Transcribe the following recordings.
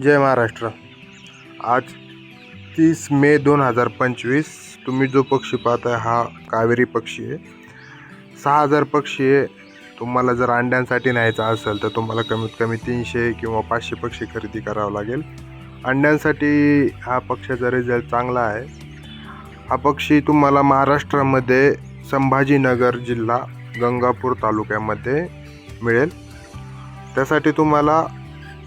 जय महाराष्ट्र. आज तीस मे दोन हजार पंचवीस तुम्ही जो पक्षी पाहताय हा कावेरी पक्षी आहे. सहा हजार पक्षी आहे. तुम्हाला जर अंड्यांसाठी न्यायचा असेल तर तुम्हाला कमीत कमी तीनशे किंवा पाचशे पक्षी खरेदी करावं लागेल. अंड्यांसाठी हा पक्षाचा रिझल्ट चांगला आहे हा पक्षी तुम्हाला महाराष्ट्रामध्ये संभाजीनगर जिल्हा गंगापूर तालुक्यामध्ये मिळेल. त्यासाठी तुम्हाला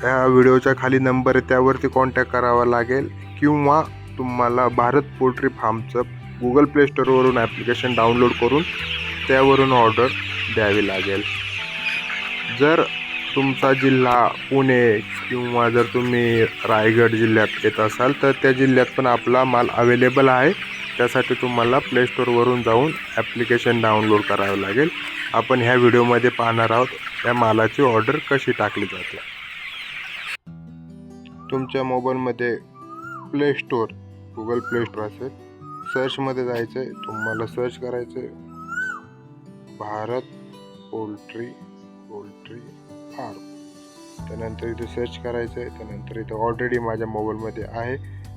त्या व्हिडिओच्या खाली नंबर आहे त्यावरती कॉन्टॅक्ट करावा लागेल. किंवा तुम्हाला भारत पोल्ट्री फार्मचं गुगल प्ले स्टोरवरून ॲप्लिकेशन डाउनलोड करून त्यावरून ऑर्डर द्यावी लागेल. जर तुमचा जिल्हा पुणे किंवा जर तुम्ही रायगड जिल्ह्यात येत असाल तर त्या जिल्ह्यात पण आपला माल अवेलेबल आहे. त्यासाठी तुम्हाला प्ले स्टोरवरून जाऊन ॲप्लिकेशन डाउनलोड करावं लागेल. आपण ह्या व्हिडिओमध्ये पाहणार आहोत त्या मालाची ऑर्डर कशी टाकली जाते. तुमच्या मोबाईलमध्ये play store Google play store असेल. सर्चमध्ये जायचं आहे तुम्हाला सर्च करायचं आहे भारत पोल्ट्री पोल्ट्री फार्म त्यानंतर इथे सर्च करायचं आहे त्यानंतर इथे ऑलरेडी माझ्या मोबाईलमध्ये आहे.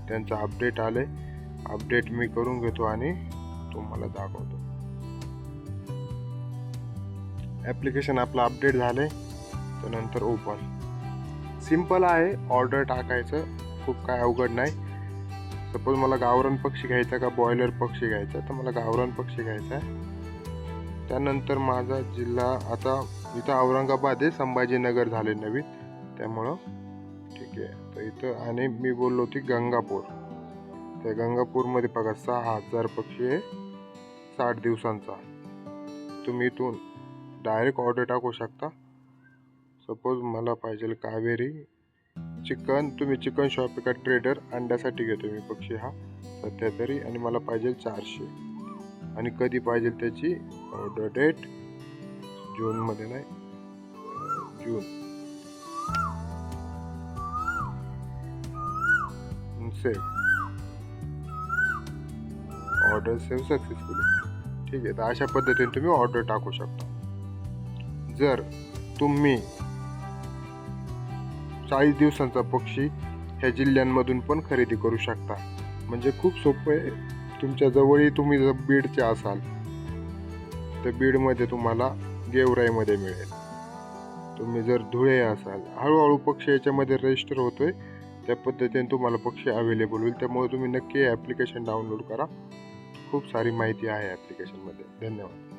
त्यांचं अपडेट आलं आहे अपडेट मी करून घेतो आणि तुम्हाला दाखवतो. ॲप्लिकेशन आपलं अपडेट झालं आहे त्यानंतर ओपन सिंपल आहे. ऑर्डर टाकायचं. खूप काय अवघड नाही. सपोज मला गावरण पक्षी घ्यायचा का? बॉयलर पक्षी घ्यायचा तर मला गावरण पक्षी घ्यायचा आहे. त्यानंतर माझा जिल्हा आता इथं औरंगाबाद आहे. संभाजीनगर झाले नवीन. त्यामुळं ठीक आहे. तर इथं आणि मी बोललो होती गंगापूर. त्या गंगापूरमध्ये बघा सहा हजार पक्षी आहे. साठ दिवसांचा. तुम्ही इथून डायरेक्ट ऑर्डर टाकू शकता. सपोज मला पाहिजे कावेरी चिकन तुम्ही चिकन शॉप का? ट्रेडर अंड्यासाठी घेतो मी पक्षी हा सध्या तरी. आणि मला पाहिजे चारशे. आणि कधी पाहिजे त्याची? ऑर्डर डेट जूनमध्ये नाही. June. Save order save successfully ठीक आहे तर अशा पद्धतीने तुम्ही ऑर्डर टाकू शकता. जर तुम्ही चाळीस दिवसांचा पक्षी ह्या जिल्ह्यांमधून पण खरेदी करू शकता. म्हणजे खूप सोपं आहे. तुमच्या जवळही तुम्ही जर बीडचे असाल तर बीडमध्ये तुम्हाला गेवराईमध्ये मिळेल. तुम्ही जर धुळे असाल हळूहळू पक्षी याच्यामध्ये रजिस्टर होतोय. त्या पद्धतीने तुम्हाला पक्षी अवेलेबल होईल. त्यामुळे तुम्ही नक्की ॲप्लिकेशन डाउनलोड करा. खूप सारी माहिती आहे ॲप्लिकेशनमध्ये धन्यवाद.